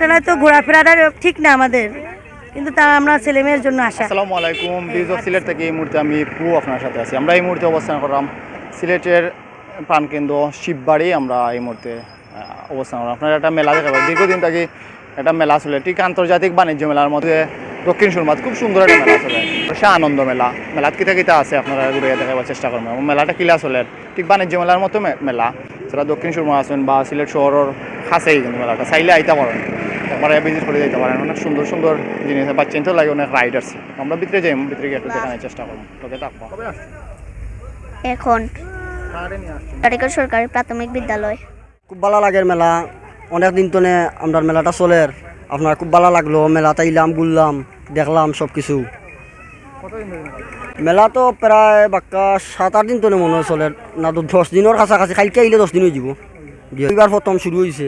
টেলায় তো ঘোরাফেরাটা ঠিক না আমাদের, কিন্তু তা আমরা ছেলে মেয়ের জন্য আসা। আসসালামু আলাইকুম বিজ সিলেট থেকে এই মুহূর্তে আমি পু আপনার সাথে আছি। আমরা এই মুহূর্তে অবস্থান করলাম সিলেটের প্রাণকেন্দ্র শিববাড়ি, আমরা এই মুহূর্তে অবস্থান করলাম। আপনার একটা মেলা দেখা দীর্ঘদিন থেকে একটা মেলা চলে ঠিক আন্তর্জাতিক বাণিজ্য মেলার মধ্যে দক্ষিণ সুরমাত খুব সুন্দর একটা মেলা চলে সে আনন্দ মেলা। মেলাত কিতা কিতা আছে, আপনারা ঘুরে দেখাবার চেষ্টা করবেন। এবং মেলাটা কিলা চলে ঠিক বাণিজ্য মেলার মতো মেলা। সেটা দক্ষিণ সুরমা আছেন বা সিলেট শহরের কাছেই কিন্তু মেলাটা, চাইলে আইতে পারেন। একবার ভিজিট করে যেতে পারেন। অনেক সুন্দর সুন্দর জিনিস আছে। বাচ্চা লাগে অনেক রাইড আছে আমরা ভিতরে যাই ভিতরে গিয়ে একটু দেখানোর চেষ্টা করব। তোকে থাকব এখন। সরকারি প্রাথমিক বিদ্যালয়। খুব ভালো লাগে মেলা। অনেক দিন তো আমরা মেলাটা চলে আপনার খুব ভালো লাগল। মেলাতে ইলাম ঘুরলাম দেখলাম সব কিছু মেলা তো প্রায় বাক্কা সাত আট দিন তো মনে হয় চলে না তো দশ দিনের কাছাকাছি কালকে আইলে দশ দিন হয়ে যাব। দিয়ে প্রথম শুরু হয়েছে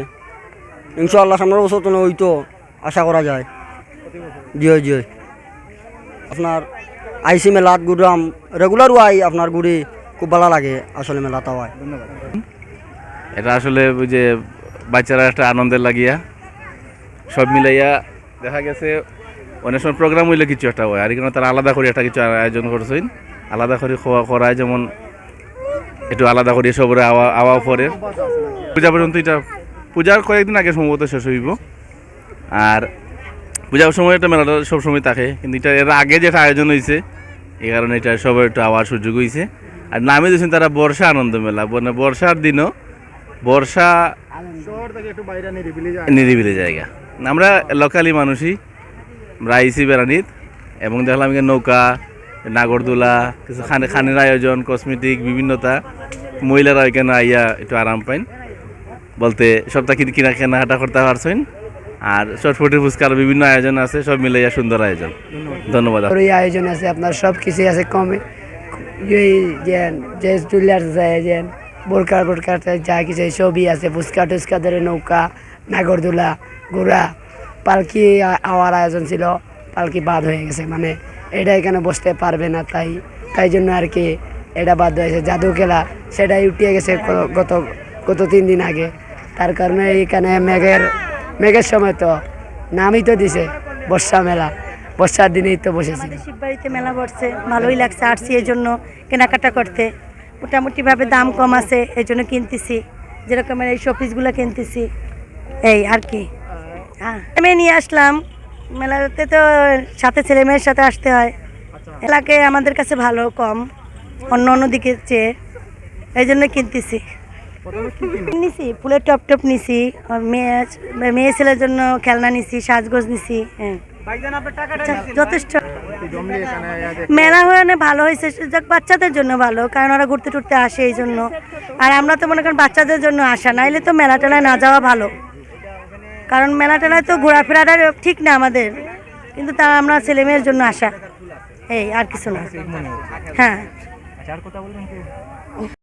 ইনশাআল্লাহ সামনের বছর তো ওই তো আশা করা যায়। জি জি। আপনার আইসি মেলাত ঘুরলাম রেগুলারও আই আপনার ঘুরে খুব ভালো লাগে আসলে মেলাটাও হয় এটা আসলে ওই যে বাচ্চারা একটা আনন্দের লাগিয়া সব মিলাইয়া দেখা গেছে অনেক সময় প্রোগ্রাম হইলে কিছু একটা হয়। আর এখানে তারা আলাদা করে একটা কিছু আয়োজন করছেন। আলাদা করে খাওয়া করায় যেমন একটু আলাদা করে সবরে আওয়া আওয়া পরে। পূজা পর্যন্ত এটা পূজার কয়েকদিন আগে সম্ভবত শেষ হইব। আর পূজার সময় একটা মেলাটা সবসময় থাকে, কিন্তু এটা এর আগে যেটা আয়োজন হয়েছে এই কারণে এটা সবার একটু আওয়ার সুযোগ হয়েছে আর নামে দিয়েছেন তারা বর্ষা আনন্দ মেলা মানে বর্ষার দিনও বর্ষা নিরিবিলি জায়গা। আমরা লোকালি মানুষই, আমরা আইসি বেড়ানিত, এবং দেখলাম এখানে নৌকা, নাগরদোলা, কিছু খানে খানের আয়োজন কসমেটিক বিভিন্নতা, মহিলারা এখানে আইয়া একটু আরাম পাইন। বলতে সপ্তাহ কিনা কিনা কেনাকাটা করতে পারছেন। আর চটফটি ফুচকার বিভিন্ন আয়োজন আছে সব মিলাইয়া সুন্দর আয়োজন। ধন্যবাদ। এই আয়োজন আছে আপনার সব কিছুই আছে কমে। এই যে চুলার যায় যে বোরকার বোরকার যা কিছু সবই আছে ফুচকা টুচকা ধরে নৌকা নাগরদোলা ঘোড়া পালকি আওয়ার আয়োজন ছিল পালকি বাদ হয়ে গেছে মানে এটা এখানে বসতে পারবে না তাই তাই জন্য আর কি এটা বাদ হয়েছে। জাদু খেলা সেটাই উঠিয়ে গেছে গত গত তিন দিন আগে। তার কারণে এখানে মেঘের মেঘের সময় তো নামই তো দিছে বর্ষা মেলা। বর্ষার দিনেই তো বসেছি। শিববাড়িতে মেলা বসছে, ভালোই লাগছে আসছি এই জন্য কেনাকাটা করতে। মোটামুটিভাবে দাম কম আছে, এই জন্য কিনতেছি। যেরকমের এই শপিসগুলো কিনতেছি। এই আর কি। হ্যাঁ মেয়ে নিয়ে আসলাম। মেলাতে তো সাথে ছেলে মেয়ের সাথে আসতে হয়। এলাকে আমাদের কাছে ভালো, কম, অন্য অন্য দিকে চেয়ে। এই জন্য কিনতেছি। নিছি ফুলের টপ টপ নিছি মেয়ে মেয়ে ছেলের জন্য খেলনা নিছি সাজগোজ নিছি হ্যাঁ। আচ্ছা, যথেষ্ট। মেলা হয়ে ভালো হয়েছে। বাচ্চাদের জন্য ভালো কারণ ওরা ঘুরতে টুরতে আসে এই জন্য। আর আমরা তো মনে করেন বাচ্চাদের জন্য আসা নাইলে তো মেলা টেলায় না যাওয়া ভালো। কারণ মেলা টেলায় তো ঘোরাফেরাটা ঠিক না আমাদের কিন্তু তা আমরা ছেলে মেয়ের জন্য আসা। এই আর কিছু না। হ্যাঁ।